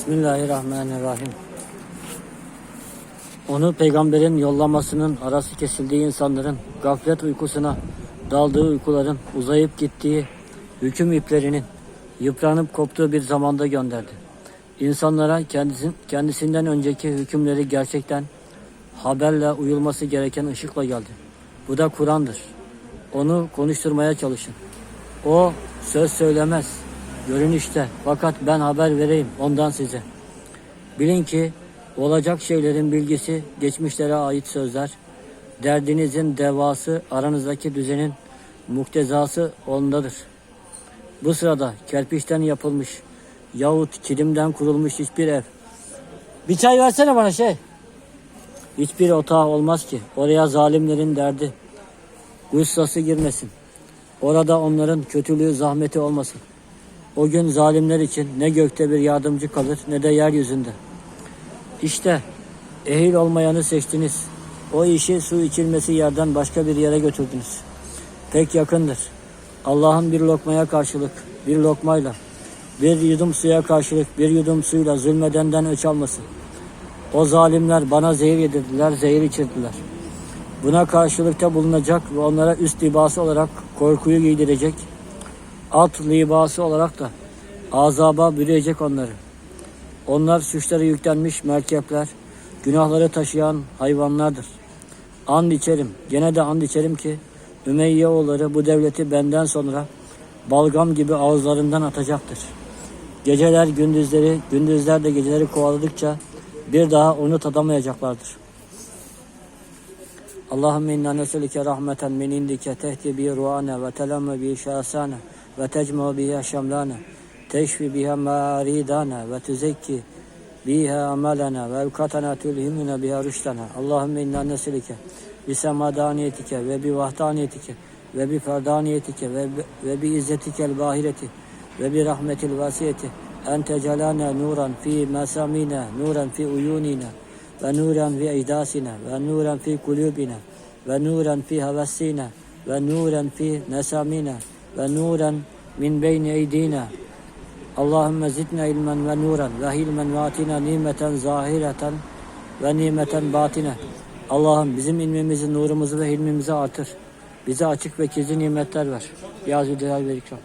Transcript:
Bismillahirrahmanirrahim. Onu peygamberin yollamasının arası kesildiği insanların gaflet uykusuna daldığı uykuların uzayıp gittiği hüküm iplerinin yıpranıp koptuğu bir zamanda gönderdi. İnsanlara kendisin, kendisinden önceki hükümleri gerçekten haberle uyulması gereken ışıkla geldi. Bu da Kur'an'dır. Onu konuşturmaya çalışın. O söz söylemez, görünüşte fakat ben haber vereyim ondan size. Bilin ki olacak şeylerin bilgisi geçmişlere ait sözler, derdinizin devası aranızdaki düzenin muktezası ondadır. Bu sırada kerpiçten yapılmış yahut kilimden kurulmuş hiçbir ev. Bir çay versene bana şey. Hiçbir otağı olmaz ki oraya zalimlerin derdi, gussası girmesin. Orada onların kötülüğü zahmeti olmasın. O gün zalimler için ne gökte bir yardımcı kalır ne de yeryüzünde. İşte ehil olmayanı seçtiniz. O işi su içilmesi yerden başka bir yere götürdünüz. Pek yakındır. Allah'ın bir lokmaya karşılık, bir lokmayla, bir yudum suya karşılık, bir yudum suyla zulmedenden öç almasın. O zalimler bana zehir yedirdiler, zehir içirdiler. Buna karşılıkta bulunacak ve onlara üst libası olarak korkuyu giydirecek, alt libası olarak da azaba bürüyecek onları. Onlar suçları yüklenmiş merkepler, günahları taşıyan hayvanlardır. And içerim, gene de and içerim ki Ümeyye oğulları bu devleti benden sonra balgam gibi ağızlarından atacaktır. Geceler gündüzleri, gündüzler de geceleri kovaladıkça bir daha onu tadamayacaklardır. Allahümme inna neselike rahmeten min indike tehdi bi ruana ve telemme bi şahsana ve tecmu biha şamlana teşfi biha maridana ve tüzekki biha amalana ve evkatana tülhimuna biha rüştana. Allahümme inna neselike bi semadaniyetike ve bi vahdaniyetike ve bi ferdaniyetike ve, ve bi izzetikel bahireti ve bi rahmetil vasiyeti. En tecalana nuran fi mesamina nuran fi uyunina ve nuran fi eydasina ve nuran fi kulubina ve nuran fi havasina ve nuran fi nesamina ve nuran min beyni eydina Allahümme zidna ilmen ve nuran ve hilmen ve atina nimeten zahireten ve nimeten batine Allah'ım bizim ilmimizi, nurumuzu ve hilmimizi artır. Bize açık ve gizli nimetler ver. Ya Zülcelal ve İkram.